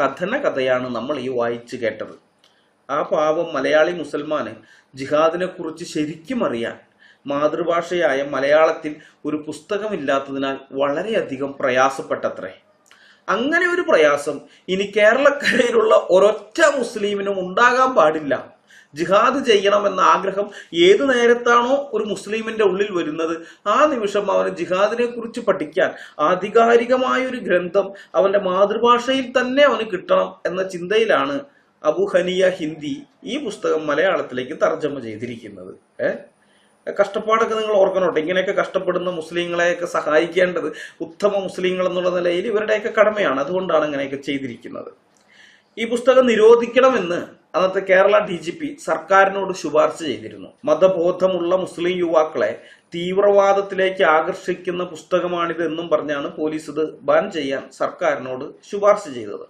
കഥന കഥയാണ് നമ്മൾ ഈ വായിച്ചു കേട്ടത്. ആ പാവം മലയാളി മുസൽമാന് ജിഹാദിനെ കുറിച്ച് ശരിക്കും അറിയാൻ മാതൃഭാഷയായ മലയാളത്തിൽ ഒരു പുസ്തകമില്ലാത്തതിനാൽ വളരെയധികം പ്രയാസപ്പെട്ടത്രേ. അങ്ങനെ ഒരു പ്രയാസം ഇനി കേരളക്കരയിലുള്ള ഒരൊറ്റ മുസ്ലിമിനും ഉണ്ടാകാൻ പാടില്ല. ജിഹാദ് ചെയ്യണമെന്ന ആഗ്രഹം ഏത് നേരത്താണോ ഒരു മുസ്ലിമിന്റെ ഉള്ളിൽ വരുന്നത്? ആ നിമിഷം അവന് ജിഹാദിനെ കുറിച്ച് പഠിക്കാൻ ആധികാരികമായ ഒരു ഗ്രന്ഥം അവന്റെ മാതൃഭാഷയിൽ തന്നെ അവന് കിട്ടണം എന്ന ചിന്തയിലാണ് അബു ഹനിയ ഹിന്ദി ഈ പുസ്തകം മലയാളത്തിലേക്ക് തർജമ ചെയ്തിരിക്കുന്നത്. കഷ്ടപ്പാടൊക്കെ നിങ്ങൾ ഓർക്കണോട്ടെ? ഇങ്ങനെയൊക്കെ കഷ്ടപ്പെടുന്ന മുസ്ലിങ്ങളെയൊക്കെ സഹായിക്കേണ്ടത് ഉത്തമ മുസ്ലിങ്ങൾ എന്നുള്ള നിലയിൽ ഇവരുടെയൊക്കെ കടമയാണ്. അതുകൊണ്ടാണ് ഇങ്ങനെയൊക്കെ ചെയ്തിരിക്കുന്നത്. ഈ പുസ്തകം നിരോധിക്കണമെന്ന് അന്നത്തെ കേരള ഡി ജി പി സർക്കാരിനോട് ശുപാർശ ചെയ്തിരുന്നു. മതബോധമുള്ള മുസ്ലിം യുവാക്കളെ തീവ്രവാദത്തിലേക്ക് ആകർഷിക്കുന്ന പുസ്തകമാണിത് എന്നും പറഞ്ഞാണ് പോലീസ് ഇത് ബാൻ ചെയ്യാൻ സർക്കാരിനോട് ശുപാർശ ചെയ്തത്.